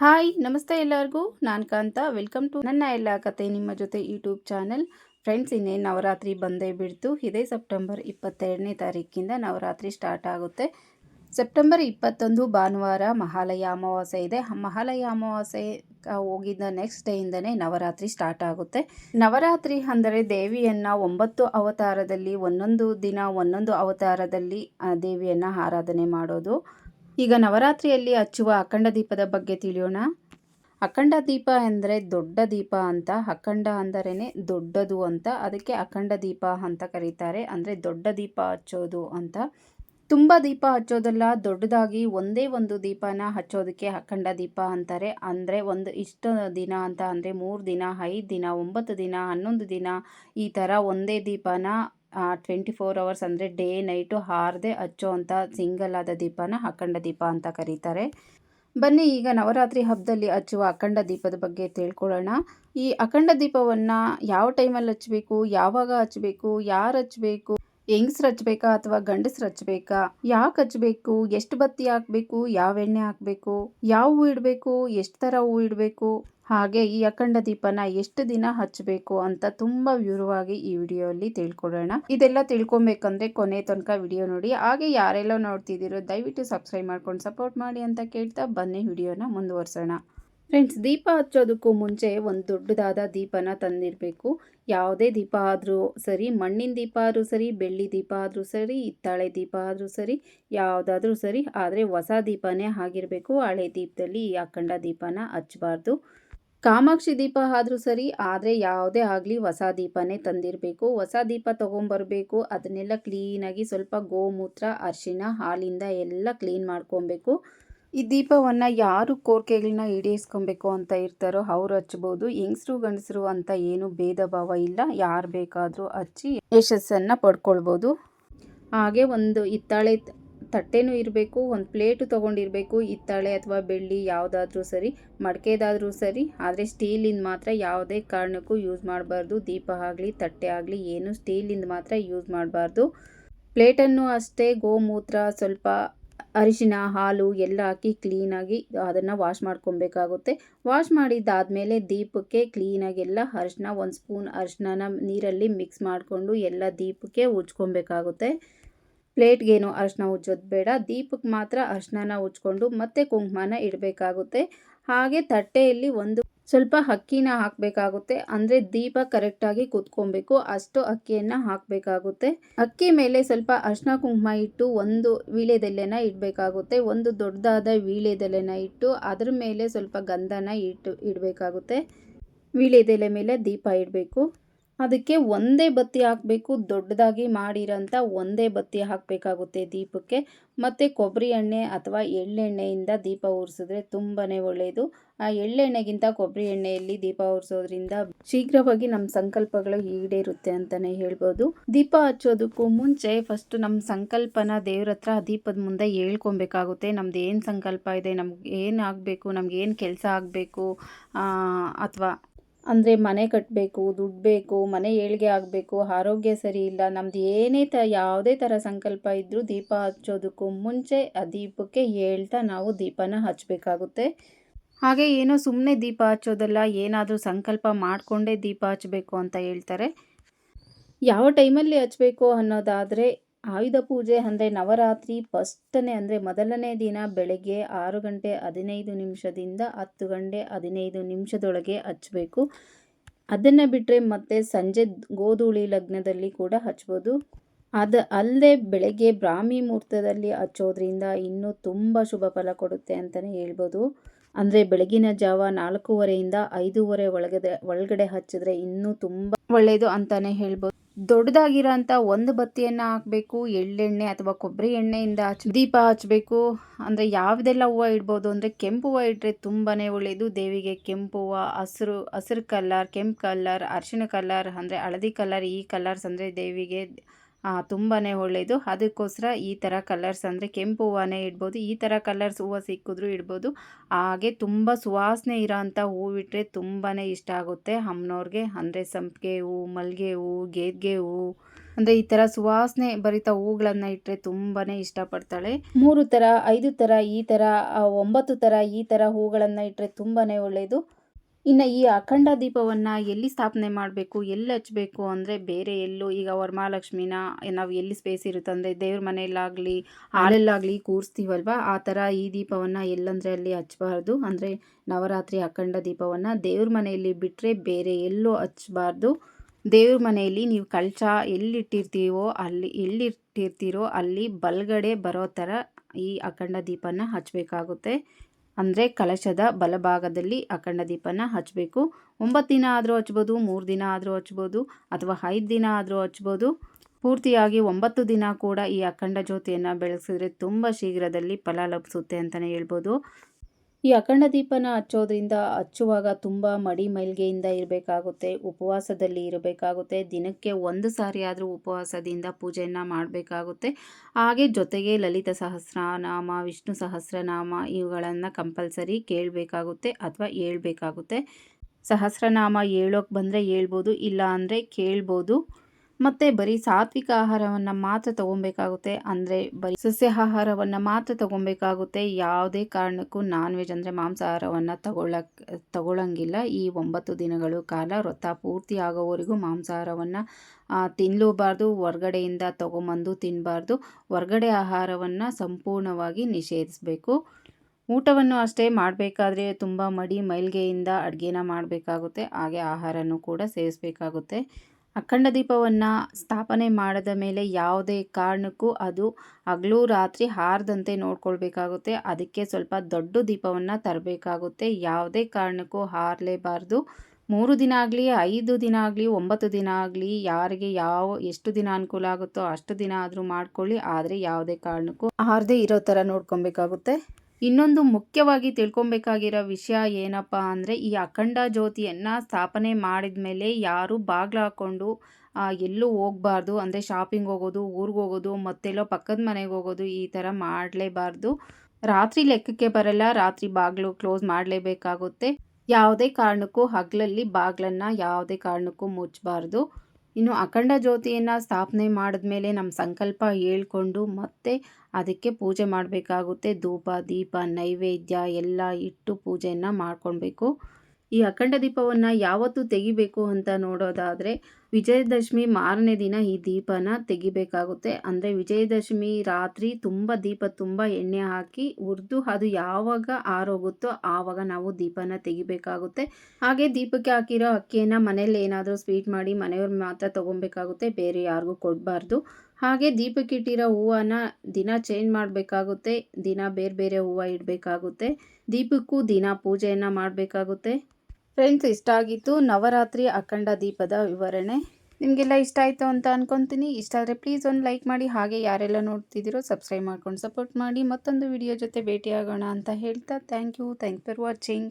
Hi, ನಮಸ್ತೆ ಎಲ್ಲರಿಗೂ. ನಾನು ಕಾಂತ. ವೆಲ್ಕಮ್ ಟು ನನ್ನ ಎಲ್ಲ ಕತೆ ನಿಮ್ಮ ಜೊತೆ ಯೂಟ್ಯೂಬ್ ಚಾನಲ್. ಫ್ರೆಂಡ್ಸ್ ಇನ್ನೇ ನವರಾತ್ರಿ ಬಂದೇ ಬಿಡ್ತು. ಇದೇ ಸೆಪ್ಟೆಂಬರ್ ಇಪ್ಪತ್ತೆರಡನೇ ತಾರೀಕಿಂದ ನವರಾತ್ರಿ ಸ್ಟಾರ್ಟ್ ಆಗುತ್ತೆ. ಸೆಪ್ಟೆಂಬರ್ ಇಪ್ಪತ್ತೊಂದು ಭಾನುವಾರ ಮಹಾಲಯ ಅಮಾವಾಸ್ಯೆ ಇದೆ. ಮಹಾಲಯ ಅಮಾವಾಸ್ಯೆ ಹೋಗಿದ್ದ ನೆಕ್ಸ್ಟ್ ಡೇಯಿಂದನೇ ನವರಾತ್ರಿ ಸ್ಟಾರ್ಟ್ ಆಗುತ್ತೆ. ನವರಾತ್ರಿ ಅಂದರೆ ದೇವಿಯನ್ನು ಒಂಬತ್ತು ಅವತಾರದಲ್ಲಿ, ಒಂದೊಂದು ದಿನ ಒಂದೊಂದು ಅವತಾರದಲ್ಲಿ ದೇವಿಯನ್ನು ಆರಾಧನೆ ಮಾಡೋದು. ಈಗ ನವರಾತ್ರಿಯಲ್ಲಿ ಹಚ್ಚುವ ಅಖಂಡ ದೀಪದ ಬಗ್ಗೆ ತಿಳಿಯೋಣ. ಅಖಂಡ ದೀಪ ಅಂದರೆ ದೊಡ್ಡ ದೀಪ ಅಂತ, ಅಖಂಡ ಅಂದರೇ ದೊಡ್ಡದು ಅಂತ, ಅದಕ್ಕೆ ಅಖಂಡ ದೀಪ ಅಂತ ಕರೀತಾರೆ. ಅಂದರೆ ದೊಡ್ಡ ದೀಪ ಹಚ್ಚೋದು ಅಂತ. ತುಂಬ ದೀಪ ಹಚ್ಚೋದಲ್ಲ, ದೊಡ್ಡದಾಗಿ ಒಂದೇ ಒಂದು ದೀಪನ ಹಚ್ಚೋದಕ್ಕೆ ಅಖಂಡ ದೀಪ ಅಂತಾರೆ. ಅಂದರೆ ಒಂದು ಇಷ್ಟು ದಿನ ಅಂತ ಅಂದರೆ ಮೂರು ದಿನ, ಐದು ದಿನ, ಒಂಬತ್ತು ದಿನ, ಹನ್ನೊಂದು ದಿನ ಈ ಥರ ಒಂದೇ ದೀಪನ ಟ್ವೆಂಟಿ ಫೋರ್ ಅವರ್ಸ್ ಅಂದರೆ ಡೇ ನೈಟು ಹಾರದೆ ಹಚ್ಚೋ ಅಂಥ ಸಿಂಗಲ್ ಆದ ದೀಪನ ಅಖಂಡ ದೀಪ ಅಂತ ಕರೀತಾರೆ. ಬನ್ನಿ, ಈಗ ನವರಾತ್ರಿ ಹಬ್ಬದಲ್ಲಿ ಹಚ್ಚುವ ಅಖಂಡ ದೀಪದ ಬಗ್ಗೆ ತಿಳ್ಕೊಳ್ಳೋಣ. ಈ ಅಖಂಡ ದೀಪವನ್ನು ಯಾವ ಟೈಮಲ್ಲಿ ಹಚ್ಚಬೇಕು, ಯಾವಾಗ ಹಚ್ಚಬೇಕು, ಯಾರು ಹಚ್ಚಬೇಕು ಹೆಂಗಸ್ರು ಹಚ್ಚಬೇಕಾ ಅಥವಾ ಗಂಡಸ್ರು ಹಚ್ಚಬೇಕಾ, ಯಾಕೆ ಹಚ್ಚಬೇಕು, ಎಷ್ಟು ಬತ್ತಿ ಹಾಕಬೇಕು, ಯಾವ ಎಣ್ಣೆ ಹಾಕಬೇಕು, ಯಾವ ಹೂ ಇಡಬೇಕು, ಎಷ್ಟು ಥರ ಹೂ ಇಡಬೇಕು ಹಾಗೆ ಈ ಅಖಂಡ ದೀಪನ ಎಷ್ಟು ದಿನ ಹಚ್ಚಬೇಕು ಅಂತ ತುಂಬಾ ವಿವರವಾಗಿ ಈ ವಿಡಿಯೋಲಿ ತಿಳ್ಕೊಡೋಣ ಇದೆಲ್ಲ ತಿಳ್ಕೊಬೇಕಂದ್ರೆ ಕೊನೆ ತನಕ ವಿಡಿಯೋ ನೋಡಿ. ಹಾಗೆ ಯಾರೆಲ್ಲ ನೋಡ್ತಿದ್ದೀರೋ ದಯವಿಟ್ಟು ಸಬ್ಸ್ಕ್ರೈಬ್ ಮಾಡ್ಕೊಂಡು ಸಪೋರ್ಟ್ ಮಾಡಿ ಅಂತ ಕೇಳ್ತಾ ಬನ್ನಿ ವಿಡಿಯೋನ ಮುಂದುವರ್ಸೋಣ. ಫ್ರೆಂಡ್ಸ್ ದೀಪ ಹಚ್ಚೋದಕ್ಕೂ ಮುಂಚೆ ಒಂದು ದೊಡ್ಡದಾದ ದೀಪನ ತಂದಿರಬೇಕು. ಯಾವುದೇ ದೀಪ ಆದರೂ ಸರಿ, ಮಣ್ಣಿನ ದೀಪ ಆದರೂ ಸರಿ, ಬೆಳ್ಳಿ ದೀಪ ಆದರೂ ಸರಿ, ಹಿತ್ತಾಳೆ ದೀಪ ಆದರೂ ಸರಿ, ಯಾವುದಾದ್ರೂ ಸರಿ, ಆದರೆ ಹೊಸ ದೀಪನೇ ಆಗಿರಬೇಕು. ಹಳೆ ದೀಪದಲ್ಲಿ ಈ ಅಖಂಡ ದೀಪನ ಹಚ್ಚಬಾರ್ದು ಕಾಮಾಕ್ಷಿ ದೀಪ ಆದರೂ ಸರಿ, ಆದರೆ ಯಾವುದೇ ಆಗಲಿ ಹೊಸ ದೀಪನೇ ತಂದಿರಬೇಕು. ಹೊಸ ದೀಪ ತೊಗೊಂಬರ್ಬೇಕು. ಅದನ್ನೆಲ್ಲ ಕ್ಲೀನಾಗಿ ಸ್ವಲ್ಪ ಗೋಮೂತ್ರ ಅರಿಶಿನ ಹಾಲಿಂದ ಎಲ್ಲ ಕ್ಲೀನ್ ಮಾಡ್ಕೊಬೇಕು. ಈ ದೀಪವನ್ನು ಯಾರು ಕೋರಿಕೆಗಳನ್ನ ಈಡೇರಿಸ್ಕೊಬೇಕು ಅಂತ ಇರ್ತಾರೋ ಅವ್ರು ಹಚ್ಬೋದು. ಹೆಂಗಸರು, ಗಂಡಸರು ಅಂತ ಏನು ಭೇದ ಭಾವ ಇಲ್ಲ. ಯಾರು ಬೇಕಾದರೂ ಹಚ್ಚಿ ಯಶಸ್ಸನ್ನು ಪಡ್ಕೊಳ್ಬೋದು. ಹಾಗೆ ಒಂದು ಹಿತ್ತಾಳೆ ತಟ್ಟೆನೂ ಇರಬೇಕು, ಒಂದು ಪ್ಲೇಟು ತೊಗೊಂಡಿರಬೇಕು, ಹಿತ್ತಾಳೆ ಅಥವಾ ಬೆಳ್ಳಿ ಯಾವುದಾದ್ರೂ ಸರಿ, ಮಡಕೆದಾದ್ರೂ ಸರಿ, ಆದರೆ ಸ್ಟೀಲಿಂದ ಮಾತ್ರ ಯಾವುದೇ ಕಾರಣಕ್ಕೂ ಯೂಸ್ ಮಾಡಬಾರ್ದು. ದೀಪ ಆಗಲಿ, ತಟ್ಟೆ ಆಗಲಿ, ಏನು ಸ್ಟೀಲಿಂದ ಮಾತ್ರ ಯೂಸ್ ಮಾಡಬಾರ್ದು. ಪ್ಲೇಟನ್ನು ಅಷ್ಟೇ ಗೋಮೂತ್ರ, ಸ್ವಲ್ಪ ಅರಿಶಿನ ಹಾಲು ಎಲ್ಲ ಹಾಕಿ ಕ್ಲೀನಾಗಿ ಅದನ್ನು ವಾಶ್ ಮಾಡ್ಕೊಬೇಕಾಗುತ್ತೆ. ವಾಶ್ ಮಾಡಿದ್ದಾದಮೇಲೆ ದೀಪಕ್ಕೆ ಕ್ಲೀನಾಗಿ ಎಲ್ಲ ಅರಿಶಿನ ಒಂದು ಸ್ಪೂನ್ ಅರಿಶಿನ ನೀರಲ್ಲಿ ಮಿಕ್ಸ್ ಮಾಡಿಕೊಂಡು ಎಲ್ಲ ದೀಪಕ್ಕೆ ಉಜ್ಕೊಬೇಕಾಗುತ್ತೆ. ಪ್ಲೇಟ್ಗೇನು ಅರ್ಶನ ಉಜ್ಜೋದು ಬೇಡ. ದೀಪಕ್ಕೆ ಮಾತ್ರ ಅರಿಶಿನ ಉಜ್ಕೊಂಡು ಮತ್ತೆ ಕುಂಕುಮನ ಇಡಬೇಕಾಗುತ್ತೆ. ಹಾಗೆ ತಟ್ಟೆಯಲ್ಲಿ ಒಂದು ಸ್ವಲ್ಪ ಅಕ್ಕಿನ ಹಾಕಬೇಕಾಗುತ್ತೆ. ಅಂದರೆ ದೀಪ ಕರೆಕ್ಟಾಗಿ ಕುತ್ಕೊಬೇಕು. ಅಷ್ಟು ಅಕ್ಕಿಯನ್ನು ಹಾಕಬೇಕಾಗುತ್ತೆ. ಅಕ್ಕಿ ಮೇಲೆ ಸ್ವಲ್ಪ ಅರ್ಶಿನ ಕುಂಕುಮ ಇಟ್ಟು ಒಂದು ವೀಳ್ಯದೆಲೆನ ಇಡಬೇಕಾಗುತ್ತೆ. ಒಂದು ದೊಡ್ಡದಾದ ವೀಳ್ಯದೆಲೆನ ಇಟ್ಟು ಅದ್ರ ಮೇಲೆ ಸ್ವಲ್ಪ ಗಂಧನ ಇಟ್ಟು ಇಡಬೇಕಾಗುತ್ತೆ. ವೀಳ್ಯದೆಲೆ ಮೇಲೆ ದೀಪ ಇಡಬೇಕು. ಅದಕ್ಕೆ ಒಂದೇ ಬತ್ತಿ ಹಾಕಬೇಕು, ದೊಡ್ಡದಾಗಿ ಮಾಡಿರೋಂಥ ಒಂದೇ ಬತ್ತಿ ಹಾಕಬೇಕಾಗುತ್ತೆ ದೀಪಕ್ಕೆ. ಮತ್ತು ಕೊಬ್ಬರಿ ಎಣ್ಣೆ ಅಥವಾ ಎಳ್ಳೆಣ್ಣೆಯಿಂದ ದೀಪ ಉರಿಸಿದ್ರೆ ತುಂಬಾ ಒಳ್ಳೆಯದು ಆ ಎಳ್ಳೆಣ್ಣೆಗಿಂತ ಕೊಬ್ಬರಿ ಎಣ್ಣೆಯಲ್ಲಿ ದೀಪ ಉರಿಸೋದ್ರಿಂದ ಶೀಘ್ರವಾಗಿ ನಮ್ಮ ಸಂಕಲ್ಪಗಳು ಈಡೇರುತ್ತೆ ಅಂತಲೇ ಹೇಳ್ಬೋದು. ದೀಪ ಹಚ್ಚೋದಕ್ಕೂ ಮುಂಚೆ ಫಸ್ಟ್ ನಮ್ಮ ಸಂಕಲ್ಪನ ದೇವ್ರ ಹತ್ರ ದೀಪದ ಮುಂದೆ ಹೇಳ್ಕೊಬೇಕಾಗುತ್ತೆ. ನಮ್ದು ಏನು ಸಂಕಲ್ಪ ಇದೆ, ನಮ್ಗೆ ಏನು ಆಗಬೇಕು, ನಮ್ಗೆ ಏನು ಕೆಲಸ ಆಗಬೇಕು ಅಥವಾ ಅಂದರೆ ಮನೆ ಕಟ್ಟಬೇಕು ದುಡ್ಡು ಬೇಕು, ಮನೆ ಏಳಿಗೆ ಆಗಬೇಕು, ಆರೋಗ್ಯ ಸರಿ ಇಲ್ಲ, ನಮ್ದು ಏನೇ ತ, ಯಾವುದೇ ಥರ ಸಂಕಲ್ಪ ಇದ್ದರೂ ದೀಪ ಹಚ್ಚೋದಕ್ಕೂ ಮುಂಚೆ ಆ ದೀಪಕ್ಕೆ ಹೇಳ್ತಾ ನಾವು ದೀಪನ ಹಚ್ಚಬೇಕಾಗುತ್ತೆ ಹಾಗೆ ಏನೋ ಸುಮ್ಮನೆ ದೀಪ ಹಚ್ಚೋದಲ್ಲ, ಏನಾದರೂ ಸಂಕಲ್ಪ ಮಾಡಿಕೊಂಡೇ ದೀಪ ಹಚ್ಚಬೇಕು ಅಂತ ಹೇಳ್ತಾರೆ. ಯಾವ ಟೈಮಲ್ಲಿ ಹಚ್ಚಬೇಕು ಅನ್ನೋದಾದರೆ ಆಯುಧ ಪೂಜೆ ಅಂದರೆ ನವರಾತ್ರಿ ಫಸ್ಟನೇ ಅಂದರೆ ಮೊದಲನೇ ದಿನ ಬೆಳಗ್ಗೆ ಆರು ಗಂಟೆ ಹದಿನೈದು ನಿಮಿಷದಿಂದ ಹತ್ತು ಗಂಟೆ ಹದಿನೈದು ನಿಮಿಷದೊಳಗೆ ಹಚ್ಚಬೇಕು ಅದನ್ನು ಬಿಟ್ಟರೆ ಮತ್ತೆ ಸಂಜೆ ಗೋಧೂಳಿ ಲಗ್ನದಲ್ಲಿ ಕೂಡ ಹಚ್ಬೋದು. ಅದು ಅಲ್ಲದೆ ಬೆಳಗ್ಗೆ ಬ್ರಾಹ್ಮಿ ಮುಹೂರ್ತದಲ್ಲಿ ಹಚ್ಚೋದ್ರಿಂದ ಇನ್ನೂ ತುಂಬ ಶುಭ ಫಲ ಕೊಡುತ್ತೆ ಅಂತಲೇ ಹೇಳ್ಬೋದು. ಅಂದರೆ ಬೆಳಗಿನ ಜಾವ ನಾಲ್ಕೂವರೆಯಿಂದ ಐದೂವರೆ ಒಳಗಡೆ ಒಳಗಡೆ ಹಚ್ಚಿದ್ರೆ ಇನ್ನೂ ತುಂಬ ಒಳ್ಳೆಯದು ಅಂತಲೇ ಹೇಳ್ಬೋದು. ದೊಡ್ಡದಾಗಿರೋಂಥ ಒಂದು ಬತ್ತಿಯನ್ನು ಹಾಕಬೇಕು, ಎಳ್ಳೆಣ್ಣೆ ಅಥವಾ ಕೊಬ್ಬರಿ ಎಣ್ಣೆಯಿಂದ ಹಚ್ ದೀಪ ಹಚ್ಚಬೇಕು. ಅಂದರೆ ಯಾವುದೆಲ್ಲ ಹೂವು ಇಡ್ಬೋದು? ಅಂದರೆ ಕೆಂಪು ಹೂವು ಇಟ್ಟರೆ ತುಂಬಾ ಒಳ್ಳೆಯದು ದೇವಿಗೆ ಕೆಂಪು ಹೂವು, ಹಸಿರು ಹಸಿರು ಕಲ್ಲರ್ ಕೆಂಪು ಕಲ್ಲರ್ ಅರಿಶಿಣ ಕಲ್ಲರ್ ಅಂದರೆ ಹಳದಿ ಕಲರ್, ಈ ಕಲರ್ಸ್ ಅಂದರೆ ದೇವಿಗೆ ತುಂಬಾ ಒಳ್ಳೆಯದು ಅದಕ್ಕೋಸ್ಕರ ಈ ಥರ ಕಲರ್ಸ್ ಅಂದರೆ ಕೆಂಪು ಹೂವನೇ ಇಡ್ಬೋದು. ಈ ಥರ ಕಲರ್ಸ್ ಹೂವು ಸಿಕ್ಕಿದ್ರು ಇಡ್ಬೋದು. ಹಾಗೆ ತುಂಬ ಸುವಾಸನೆ ಇರೋಂಥ ಹೂವಿಟ್ಟರೆ ತುಂಬಾ ಇಷ್ಟ ಆಗುತ್ತೆ ಅಮ್ಮನವ್ರಿಗೆ ಅಂದರೆ ಸಂಪಿಗೆ ಹೂವು ಮಲ್ಲಿಗೆ ಹೂವು ಗೇದ್ಗೆ ಹೂವು ಅಂದರೆ ಈ ಥರ ಸುವಾಸನೆ ಭರಿತ ಹೂಗಳನ್ನು ಇಟ್ಟರೆ ತುಂಬಾ ಇಷ್ಟಪಡ್ತಾಳೆ. ಮೂರು ಥರ ಐದು ಥರ ಈ ಥರ ಒಂಬತ್ತು ಥರ ಈ ಥರ ಹೂಗಳನ್ನು ಇಟ್ಟರೆ ತುಂಬಾ ಒಳ್ಳೆಯದು ಇನ್ನು ಈ ಅಖಂಡ ದೀಪವನ್ನು ಎಲ್ಲಿ ಸ್ಥಾಪನೆ ಮಾಡಬೇಕು, ಎಲ್ಲಿ ಹಚ್ಚಬೇಕು ಅಂದರೆ ಬೇರೆ ಎಲ್ಲೂ, ಈಗ ವರಮಹಾಲಕ್ಷ್ಮಿನ ನಾವು ಎಲ್ಲಿ ಸ್ಪೇಸ್ ಇರುತ್ತೆ ಅಂದರೆ ದೇವ್ರ ಮನೆಯಲ್ಲಾಗಲಿ ಹಾಲಲ್ಲಾಗಲಿ ಕೂರಿಸ್ತೀವಲ್ವ? ಆ ಥರ ಈ ದೀಪವನ್ನು ಎಲ್ಲಂದರೆ ಅಲ್ಲಿ ಹಚ್ಚಬಾರ್ದು ಅಂದರೆ ನವರಾತ್ರಿ ಅಖಂಡ ದೀಪವನ್ನು ದೇವ್ರ ಮನೆಯಲ್ಲಿ ಬಿಟ್ಟರೆ ಬೇರೆ ಎಲ್ಲೂ ಹಚ್ಚಬಾರ್ದು ದೇವ್ರ ಮನೆಯಲ್ಲಿ ನೀವು ಕಳಚ ಎಲ್ಲಿಟ್ಟಿರ್ತೀವೋ ಅಲ್ಲಿ, ಎಲ್ಲಿಟ್ಟಿರ್ತೀರೋ ಅಲ್ಲಿ ಬಲಗಡೆ ಬರೋ ಥರ ಈ ಅಖಂಡ ದೀಪನ ಹಚ್ಚಬೇಕಾಗುತ್ತೆ ಅಂದರೆ ಕಲಶದ ಬಲಭಾಗದಲ್ಲಿ ಅಖಂಡ ದೀಪನ ಹಚ್ಚಬೇಕು ಒಂಬತ್ತು ದಿನ ಆದರೂ ಹಚ್ಬೋದು, ಮೂರು ದಿನ ಆದರೂ ಹಚ್ಬೋದು, ಅಥವಾ ಐದು ದಿನ ಆದರೂ ಹಚ್ಬೋದು. ಪೂರ್ತಿಯಾಗಿ ಒಂಬತ್ತು ದಿನ ಕೂಡ ಈ ಅಖಂಡ ಜ್ಯೋತಿಯನ್ನು ಬೆಳೆಸಿದ್ರೆ ತುಂಬ ಶೀಘ್ರದಲ್ಲಿ ಫಲ ಲಭಿಸುತ್ತೆ ಅಂತಲೇ ಹೇಳ್ಬೋದು. ಈ ಅಖಂಡ ದೀಪನ ಹಚ್ಚೋದ್ರಿಂದ ಹಚ್ಚುವಾಗ ತುಂಬ ಮಡಿ ಮೈಲ್ಗೆಯಿಂದ ಇರಬೇಕಾಗುತ್ತೆ, ಉಪವಾಸದಲ್ಲಿ ಇರಬೇಕಾಗುತ್ತೆ, ದಿನಕ್ಕೆ ಒಂದು ಸಾರಿ ಆದರೂ ಉಪವಾಸದಿಂದ ಪೂಜೆಯನ್ನು ಮಾಡಬೇಕಾಗುತ್ತೆ. ಹಾಗೆ ಜೊತೆಗೆ ಲಲಿತ ಸಹಸ್ರನಾಮ, ವಿಷ್ಣು ಸಹಸ್ರನಾಮ ಇವುಗಳನ್ನು ಕಂಪಲ್ಸರಿ ಕೇಳಬೇಕಾಗುತ್ತೆ ಅಥವಾ ಹೇಳ್ಬೇಕಾಗುತ್ತೆ. ಸಹಸ್ರನಾಮ ಹೇಳೋಕೆ ಬಂದರೆ ಹೇಳ್ಬೋದು ಇಲ್ಲ ಅಂದರೆ ಕೇಳ್ಬೋದು. ಮತ್ತು ಬರೀ ಸಾತ್ವಿಕ ಆಹಾರವನ್ನು ಮಾತ್ರ ತಗೊಬೇಕಾಗುತ್ತೆ. ಅಂದರೆ ಬರೀ ಸಸ್ಯಾಹಾರವನ್ನು ಮಾತ್ರ ತಗೊಬೇಕಾಗುತ್ತೆ. ಯಾವುದೇ ಕಾರಣಕ್ಕೂ ನಾನ್ ವೆಜ್ ಅಂದರೆ ಮಾಂಸಾಹಾರವನ್ನು ತಗೊಳ್ಳಕ್ ತಗೊಳ್ಳಂಗಿಲ್ಲ ಈ ಒಂಬತ್ತು ದಿನಗಳು ಕಾಲ ವ್ರತ ಪೂರ್ತಿ ಆಗೋವರೆಗೂ ಮಾಂಸಾಹಾರವನ್ನು ತಿನ್ನಲೂಬಾರ್ದು ಹೊರ್ಗಡೆಯಿಂದ ತಗೊಂಬಂದು ತಿನ್ನಬಾರ್ದು ಹೊರ್ಗಡೆ ಆಹಾರವನ್ನು ಸಂಪೂರ್ಣವಾಗಿ ನಿಷೇಧಿಸಬೇಕು. ಊಟವನ್ನು ಅಷ್ಟೇ ಮಾಡಬೇಕಾದ್ರೆ ತುಂಬ ಮಡಿ, ಮೈಲ್ಗೆಯಿಂದ ಅಡುಗೆನ ಮಾಡಬೇಕಾಗುತ್ತೆ. ಹಾಗೆ ಆಹಾರನೂ ಕೂಡ ಸೇವಿಸಬೇಕಾಗುತ್ತೆ. ಅಖಂಡ ದೀಪವನ್ನು ಸ್ಥಾಪನೆ ಮಾಡಿದ ಮೇಲೆ ಯಾವುದೇ ಕಾರಣಕ್ಕೂ ಅದು ಹಗಲು ರಾತ್ರಿ ಹಾರದಂತೆ ನೋಡ್ಕೊಳ್ಬೇಕಾಗುತ್ತೆ. ಅದಕ್ಕೆ ಸ್ವಲ್ಪ ದೊಡ್ಡ ದೀಪವನ್ನು ತರಬೇಕಾಗುತ್ತೆ. ಯಾವುದೇ ಕಾರಣಕ್ಕೂ ಹಾರಲೇಬಾರ್ದು. ಮೂರು ದಿನ ಆಗಲಿ, ಐದು ದಿನ ಆಗಲಿ, ಒಂಬತ್ತು ದಿನ ಆಗಲಿ, ಯಾರಿಗೆ ಯಾವ, ಎಷ್ಟು ದಿನ ಅನುಕೂಲ ಆಗುತ್ತೋ ಅಷ್ಟು ದಿನ ಆದರೂ ಮಾಡ್ಕೊಳ್ಳಿ. ಆದರೆ ಯಾವುದೇ ಕಾರಣಕ್ಕೂ ಹಾರದೇ ಇರೋ ಥರ ನೋಡ್ಕೊಬೇಕಾಗುತ್ತೆ ಇನ್ನೊಂದು ಮುಖ್ಯವಾಗಿ ತಿಳ್ಕೊಬೇಕಾಗಿರೋ ವಿಷಯ ಏನಪ್ಪ ಅಂದರೆ ಈ ಅಖಂಡ ಜ್ಯೋತಿಯನ್ನು ಸ್ಥಾಪನೆ ಮಾಡಿದ ಮೇಲೆ ಯಾರು ಬಾಗಿಲು ಹಾಕ್ಕೊಂಡು ಎಲ್ಲೂ ಹೋಗ್ಬಾರ್ದು. ಅಂದರೆ ಶಾಪಿಂಗ್ ಹೋಗೋದು, ಊರಿಗೆ ಹೋಗೋದು, ಮತ್ತೆಲ್ಲೋ ಪಕ್ಕದ ಮನೆಗೆ ಹೋಗೋದು ಈ ಥರ ಮಾಡಲೇಬಾರ್ದು. ರಾತ್ರಿ ಲೆಕ್ಕಕ್ಕೆ ಬರಲ್ಲ, ರಾತ್ರಿ ಬಾಗಿಲು ಕ್ಲೋಸ್ ಮಾಡಲೇಬೇಕಾಗುತ್ತೆ. ಯಾವುದೇ ಕಾರಣಕ್ಕೂ ಹಗಲಲ್ಲಿ ಬಾಗಿಲನ್ನು ಯಾವುದೇ ಕಾರಣಕ್ಕೂ ಮುಚ್ಚಬಾರ್ದು. ಇನ್ನು ಅಖಂಡ ಜ್ಯೋತಿಯನ್ನು ಸ್ಥಾಪನೆ ಮಾಡಿದ್ಮೇಲೆ ನಮ್ಮ ಸಂಕಲ್ಪ ಹೇಳ್ಕೊಂಡು ಮತ್ತೆ ಅದಕ್ಕೆ ಪೂಜೆ ಮಾಡಬೇಕಾಗುತ್ತೆ. ಧೂಪ, ದೀಪ, ನೈವೇದ್ಯ ಎಲ್ಲ ಇಟ್ಟು ಪೂಜೆಯನ್ನು ಮಾಡ್ಕೊಳ್ಬೇಕು. ಈ ಅಖಂಡ ದೀಪವನ್ನು ಯಾವತ್ತು ತೆಗಿಬೇಕು ಅಂತ ನೋಡೋದಾದರೆ ವಿಜಯದಶಮಿ ಮಾರನೇ ದಿನ ಈ ದೀಪನ ತೆಗಿಬೇಕಾಗುತ್ತೆ. ಅಂದರೆ ವಿಜಯದಶಮಿ ರಾತ್ರಿ ತುಂಬ ದೀಪ ತುಂಬ ಎಣ್ಣೆ ಹಾಕಿ ಹುರಿದು ಅದು ಯಾವಾಗ ಆರೋಗುತ್ತೋ ಆವಾಗ ನಾವು ದೀಪನ ತೆಗಿಬೇಕಾಗುತ್ತೆ. ಹಾಗೆ ದೀಪಕ್ಕೆ ಹಾಕಿರೋ ಅಕ್ಕಿಯನ್ನು ಮನೇಲಿ ಏನಾದರೂ ಸ್ವೀಟ್ ಮಾಡಿ ಮನೆಯವ್ರ ಮಾತ್ರ ತೊಗೊಬೇಕಾಗುತ್ತೆ. ಬೇರೆ ಯಾರಿಗೂ ಕೊಡಬಾರ್ದು. ಹಾಗೆ ದೀಪಕ್ಕೆ ಇಟ್ಟಿರೋ ಹೂವನ್ನ ದಿನ ಚೇಂಜ್ ಮಾಡಬೇಕಾಗುತ್ತೆ. ದಿನ ಬೇರೆ ಬೇರೆ ಹೂವು ಇಡಬೇಕಾಗುತ್ತೆ. ದೀಪಕ್ಕೂ ದಿನ ಪೂಜೆಯನ್ನು ಮಾಡಬೇಕಾಗುತ್ತೆ. ಫ್ರೆಂಡ್ಸ್ ಇಷ್ಟ ಆಗಿತ್ತು ನವರಾತ್ರಿ ಅಖಂಡ ದೀಪದ ವಿವರಣೆ. ನಿಮಗೆಲ್ಲ ಇಷ್ಟ ಆಯಿತು ಅಂತ ಅನ್ಕೊತೀನಿ. ಇಷ್ಟ ಆದರೆ ಪ್ಲೀಸ್ ಒಂದು ಲೈಕ್ ಮಾಡಿ. ಹಾಗೆ ಯಾರೆಲ್ಲ ನೋಡ್ತಿದ್ದೀರೋ ಸಬ್ಸ್ಕ್ರೈಬ್ ಮಾಡ್ಕೊಂಡು ಸಪೋರ್ಟ್ ಮಾಡಿ. ಮತ್ತೊಂದು ವಿಡಿಯೋ ಜೊತೆ ಭೇಟಿಯಾಗೋಣ ಅಂತ ಹೇಳ್ತಾ thank you thank for watching